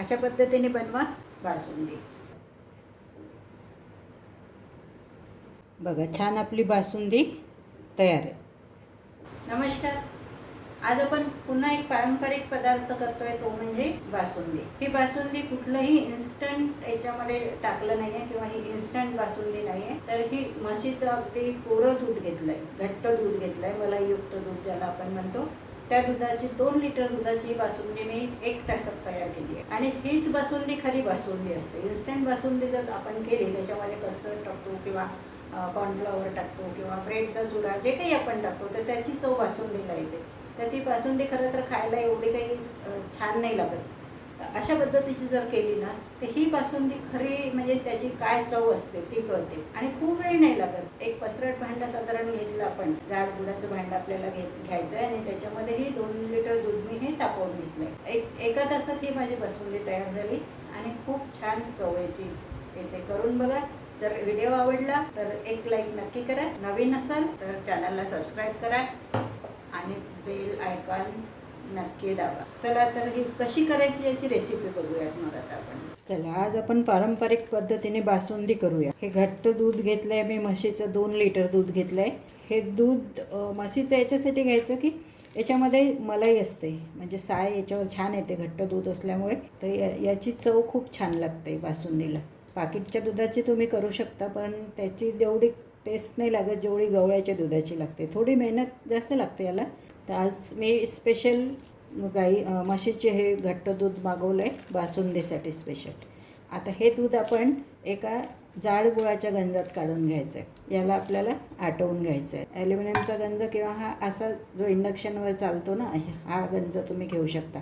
अशा पद्धतीने बनवा बासुंदी बघा छान आपली बासुंदी तयार आहे. नमस्कार. आज आपण पुन्हा एक पारंपरिक पदार्थ करतोय तो म्हणजे बासुंदी ही बासुंदी कुठलंही इन्स्टंट याच्यामध्ये टाकलं नाहीये किंवा ही इन्स्टंट बासुंदी नाहीये. तर ही म्हशीचं अगदी कोरं दूध घेतलंय घट्ट दूध घेतलंय मलाईयुक्त दूध ज्याला आपण म्हणतो. त्या दुधाची दोन लिटर दुधाची बासुंदी मी एक तासात तयार केली आहे. आणि हीच बासुंदी खरी बासुंदी असते. इन्स्टंट बासुंदी जर आपण केली त्याच्यामध्ये कस्टर्ड टाकतो किंवा कॉर्नफ्लॉवर टाकतो किंवा ब्रेडचा चुरा जे काही आपण टाकतो तर त्याची चव बासुंदीला येते. तर ती बासुंदी खरं तर खायला एवढी काही छान नाही लागत. अशा पद्धतीची जर केली ना तर ही बासुंदी खरी म्हणजे त्याची काय चव असते ती कळते. आणि खूप वेळ नाही लागत. एक पसरट भांडं साधारण घेतलं आपण जाड गुडाचं भांडं आपल्याला घे घ्यायचं आहे आणि त्याच्यामध्येही दोन लिटर दूध मी हे तापवून घेतलंय. एक एका तासात ही माझी बासुंदी तयार झाली आणि खूप छान चव याची येते. करून बघा. जर व्हिडिओ आवडला तर एक लाईक नक्की करा. नवीन असाल तर चॅनलला सबस्क्राईब करा. आणि बेल आयकॉन नक्की दाबा. चला तर ही कशी करायची याची रेसिपी बघूयात मग आता आपण. चला आज आपण पारंपरिक पद्धतीने बासुंदी करूया. हे घट्ट दूध घेतलंय मी म्हशीचं दोन लिटर दूध घेतलंय. हे दूध म्हशीचं याच्यासाठी घ्यायचं की याच्यामध्ये मलाई असते. म्हणजे साय याच्यावर छान येते घट्ट दूध असल्यामुळे. तर याची चव खूप छान लागते बासुंदीला. पाकिटच्या दुधाची तुम्ही करू शकता पण त्याची जेवढी टेस्ट नाही लागत जेवढी गवळ्याच्या दुधाची लागते. थोडी मेहनत जास्त लागते याला. तर आज मी स्पेशल गाई म्हशीचे हे घट्ट दूध मागवलं आहे बासुंदीसाठी स्पेशल आता हे दूध आपण एका जाड गुळाच्या गंजात काढून घ्यायचं आहे याला आपल्याला आटवून घ्यायचं आहे ॲल्युमिनियमचा गंज किंवा हा असा जो इंडक्शनवर चालतो ना हा गंज तुम्ही घेऊ शकता.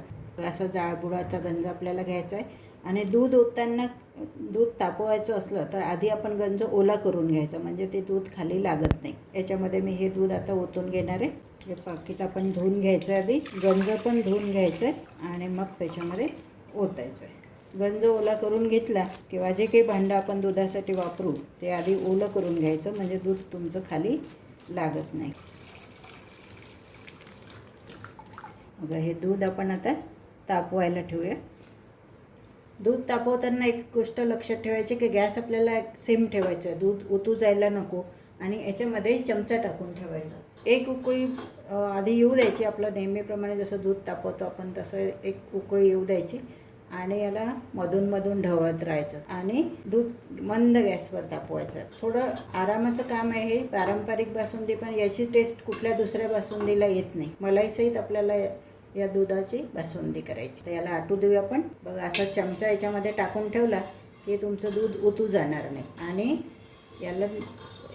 असा जाड गंज आपल्याला घ्यायचा आहे आणि दूध ओतताना दूध तापवायचं असलं तर आधी आपण गंज ओला करून घ्यायचा म्हणजे ते दूध खाली लागत नाही. याच्यामध्ये मी हे दूध आता ओतून घेणार आहे. हे पाकिट आपण धुवून घ्यायचं आहे आधी. गंज पण धुवून घ्यायचं आहे आणि मग त्याच्यामध्ये ओतायचं आहे. गंज ओला करून घेतला किंवा जे काही भांडं आपण दुधासाठी वापरू ते आधी ओलं करून घ्यायचं म्हणजे दूध तुमचं खाली लागत नाही. बघा हे दूध आपण आता तापवायला ठेवूया. दूध तापवताना एक गोष्ट लक्षात ठेवायची की गॅस आपल्याला सेम ठेवायचा. आहे दूध ओतू जायला नको आणि याच्यामध्ये चमचा टाकून ठेवायचा. एक उकळी आधी येऊ द्यायची आपलं नेहमीप्रमाणे जसं दूध तापवतो आपण तसं एक उकळी येऊ द्यायची आणि याला मधून मधून ढवळत राहायचं आणि दूध मंद गॅसवर तापवायचं. थोडं आरामाचं काम आहे हे. पारंपरिक बासुंदी पण याची टेस्ट कुठल्या दुसऱ्या बासुंदीला येत नाही. मलाईसहित आपल्याला या दुधाची बासुंदी करायची. तर याला आटू देऊ आपण. बघा असा चमचा याच्यामध्ये टाकून ठेवला की तुमचं दूध ओतू जाणार नाही. आणि याला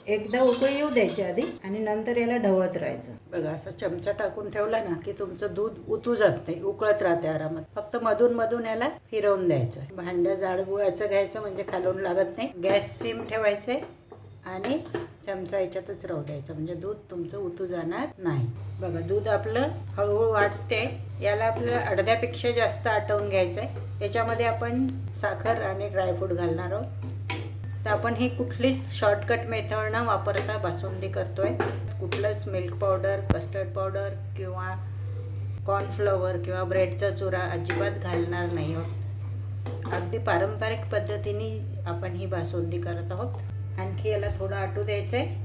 एकदा उकळी येऊ द्यायची आधी आणि नंतर याला ढवळत राहायचं. बघा असा चमचा टाकून ठेवला ना की तुमचं दूध उतू जात नाही उकळत राहते आरामात. फक्त मधून मधून याला फिरवून द्यायचं. भांड्या जाडगुळाचं घ्यायचं म्हणजे खालून लागत नाही. गॅस सिम ठेवायचे. आणि चमचा याच्यातच राहू द्यायचं. म्हणजे दूध तुमचं उतू जाणार नाही. बघा दूध आपलं हळूहळू वाटते याला आपलं अर्ध्यापेक्षा जास्त आटवून घ्यायचं आहे त्याच्यामध्ये आपण साखर आणि ड्रायफ्रूट घालणार आहोत. तर आपण ही कुठलीच शॉर्टकट मेथड न वापरता बासुंदी करतोय. कुठलंच मिल्क पावडर कस्टर्ड पावडर किंवा कॉर्नफ्लॉवर किंवा ब्रेडचा चुरा अजिबात घालणार नाही आहोत. अगदी पारंपरिक पद्धतीने आपण ही बासुंदी करत आहोत. आणखी याला थोडं आटू द्यायचं आहे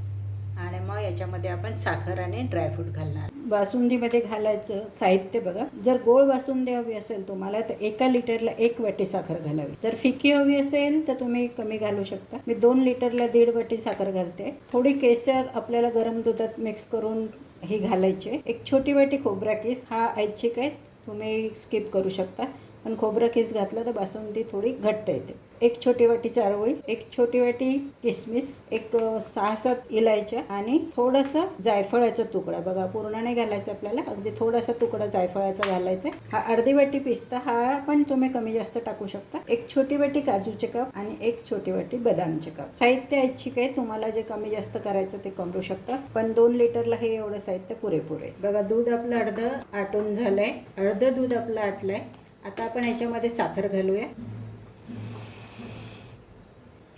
आणि मग याच्यामध्ये आपण साखर आणि ड्रायफ्रूट घालणार. बासुंदीमध्ये घालायचं साहित्य बघा. जर गोड बासुंदी हवी असेल तुम्हाला तर एका लिटरला एक वाटी साखर घालावी. जर फिकी हवी असेल तर तुम्ही कमी घालू शकता. मी दोन लिटरला दीड वाटी साखर घालते. थोडी केसर आपल्याला गरम दुधात मिक्स करून ही घालायची आहे. एक छोटी वाटी खोबरा किस. हा ऐच्छिक आहे. तुम्ही स्किप करू शकता. पण खोबरा किस घातलं तर बासुंदी थोडी घट्ट येते. एक छोटी वाटी चारोळी एक छोटी वाटी किसमिस एक सहा सात इलायच्या आणि थोडंसं जायफळाचा तुकडा. बघा पूर्ण नाही घालायचं आपल्याला अगदी थोडासा तुकडा जायफळाचा घालायचा. आहे. हा अर्धी वाटी पिस्ता हा पण तुम्ही कमी जास्त टाकू शकता. एक छोटी वाटी काजूचे कप आणि एक छोटी वाटी बदामचे कप. साहित्य ऐच्छिक आहे तुम्हाला जे कमी जास्त करायचं ते कमरू शकता पण दोन लिटरला हे एवढं साहित्य पुरेपूर आहे. बघा दूध आपलं अर्धं आटून झालंय. अर्धं दूध आपलं आटलंय. आता आपण याच्यामध्ये साखर घालूया.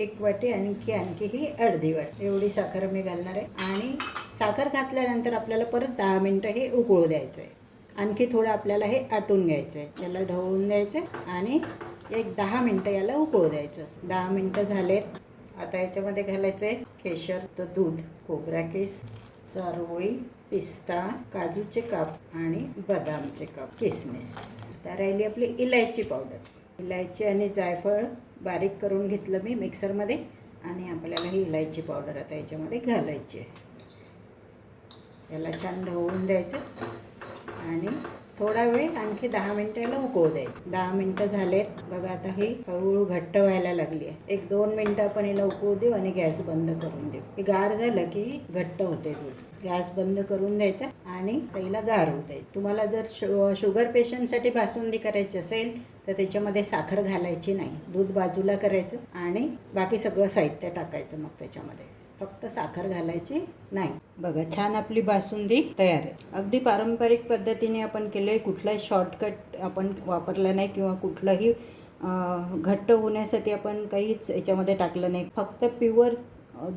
एक वाटी आणखी आणखी ही अर्धी वाटी. एवढी साखर मी घालणार आहे. आणि साखर घातल्यानंतर आपल्याला परत दहा मिनटं हे उकळू द्यायचं आहे आणखी थोडं आपल्याला हे आटून घ्यायचं आहे त्याला ढवळून द्यायचं आहे आणि एक दहा मिनटं याला उकळू द्यायचं. दहा मिनटं झाले. आता याच्यामध्ये घालायचं आहे केशर तर दूध खोबरा केस चारोळी पिस्ता काजूचे काप आणि बदामचे काप किसमिस. आता राहिली आपली इलायची पावडर. इलायची आणि जायफळ बारीक करून घेतलं मी मिक्सरमध्ये आणि आपल्याला ही इलायची पावडर आता याच्यामध्ये घालायची आहे. याला छान ढवळून द्यायचं आणि थोडा वेळ आणखी दहा मिनटं उकळू द्यायचं. दहा मिनटं झालेत. बघा आता ही हळूहळू घट्ट व्हायला लागली आहे. एक दोन मिनटं आपण हिला उकळू देऊ आणि गॅस बंद करून देऊ. हे गार झालं की घट्ट होते दूध. गॅस बंद करून द्यायचा आणि त्याला गार होऊ द्यायचं. तुम्हाला जर शु शुगर पेशंटसाठी बासुंदी करायची असेल तर त्याच्यामध्ये साखर घालायची नाही. दूध बाजूला करायचं आणि बाकी सगळं साहित्य टाकायचं मग त्याच्यामध्ये. फक्त साखर घालायची नाही. बघा छान आपली बासुंदी तयार आहे. अगदी पारंपरिक पद्धतीने आपण केले कुठलाही शॉर्टकट आपण वापरला नाही किंवा कुठलाही घट्ट होण्यासाठी आपण काहीच याच्यामध्ये टाकलं नाही. फक्त प्युअर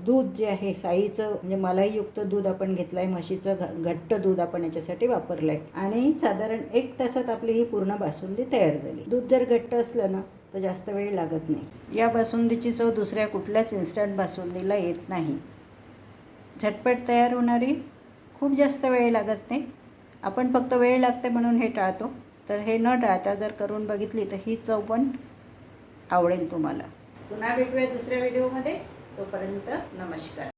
दूध जे आहे साईचं म्हणजे मलाईयुक्त दूध आपण घेतलं आहे म्हशीचं घ घट्ट दूध आपण याच्यासाठी वापरलं आहे आणि साधारण एक तासात आपली ही पूर्ण बासुंदी तयार झाली. दूध जर घट्ट असलं ना तर जास्त वेळ लागत नाही. या बासुंदीची चव दुसऱ्या कुठल्याच इन्स्टंट बासुंदीला येत नाही. झटपट तयार होणारी खूप जास्त वेळ लागत नाही. आपण फक्त वेळ लागते म्हणून हे टाळतो. तर हे न टाळता जर करून बघितली तर ही चव पण आवडेल तुम्हाला. पुन्हा भेटूया दुसऱ्या व्हिडिओमध्ये तोपर्यंत नमस्कार.